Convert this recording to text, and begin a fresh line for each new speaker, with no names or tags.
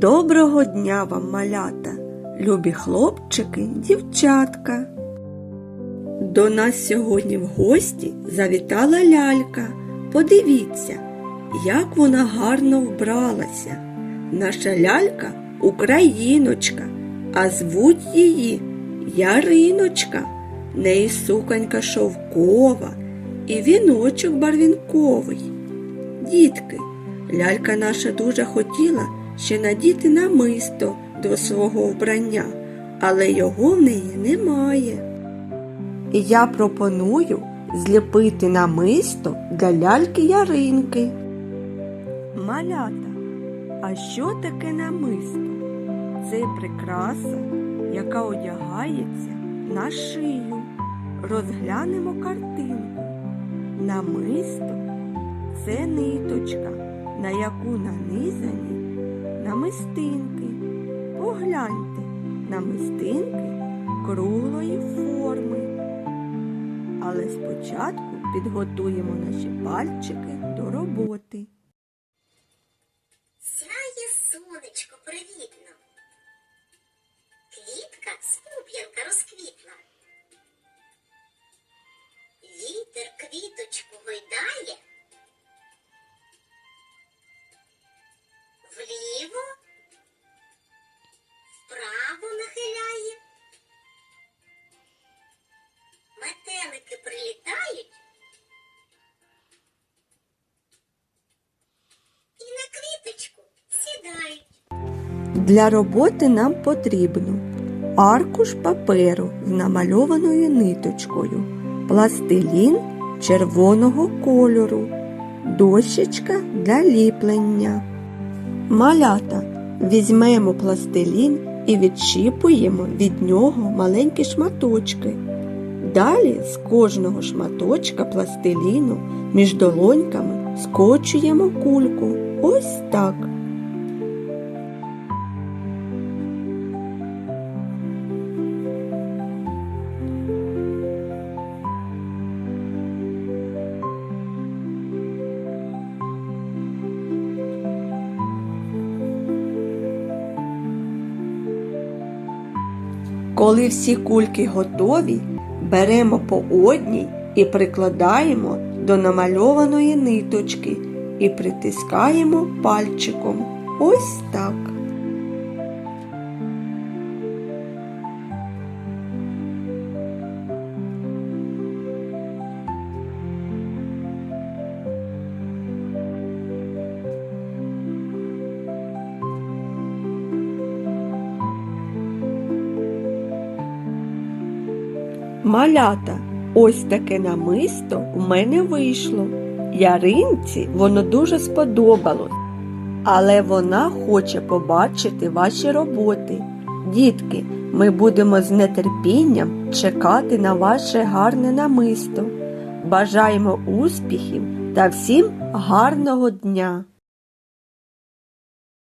Доброго дня вам, малята, любі хлопчики, дівчатка. До нас сьогодні в гості завітала лялька. Подивіться, як вона гарно вбралася. Наша лялька Україночка, а звуть її Яриночка. Неї суконька шовкова і віночок барвінковий. Дітки, лялька наша дуже хотіла ще надіти намисто до свого вбрання, але його в неї немає. І я пропоную зліпити намисто для ляльки Яринки. Малята, а що таке намисто? Це прикраса, яка одягається на шию. Розглянемо картинку. Намисто це ниточка, на яку нанизані намистинки. Погляньте, намистинки круглої форми. Але спочатку підготуємо наші пальчики до роботи.
Сяє сонечко привітно. Квітка з пуп'янка розквітла. Вітер квіточку
Для роботи нам потрібно аркуш паперу з намальованою ниточкою, пластилін червоного кольору, дощечка для ліплення. Малята візьмемо пластилін і відщіпуємо від нього маленькі шматочки. Далі з кожного шматочка пластиліну між долоньками скочуємо кульку. Ось так. Коли всі кульки готові, беремо по одній і прикладаємо до намальованої ниточки і притискаємо пальчиком. Ось так. Малята, ось таке намисто в мене вийшло. Яринці воно дуже сподобалось, але вона хоче побачити ваші роботи. Дітки, ми будемо з нетерпінням чекати на ваше гарне намисто. Бажаємо успіхів та всім гарного дня!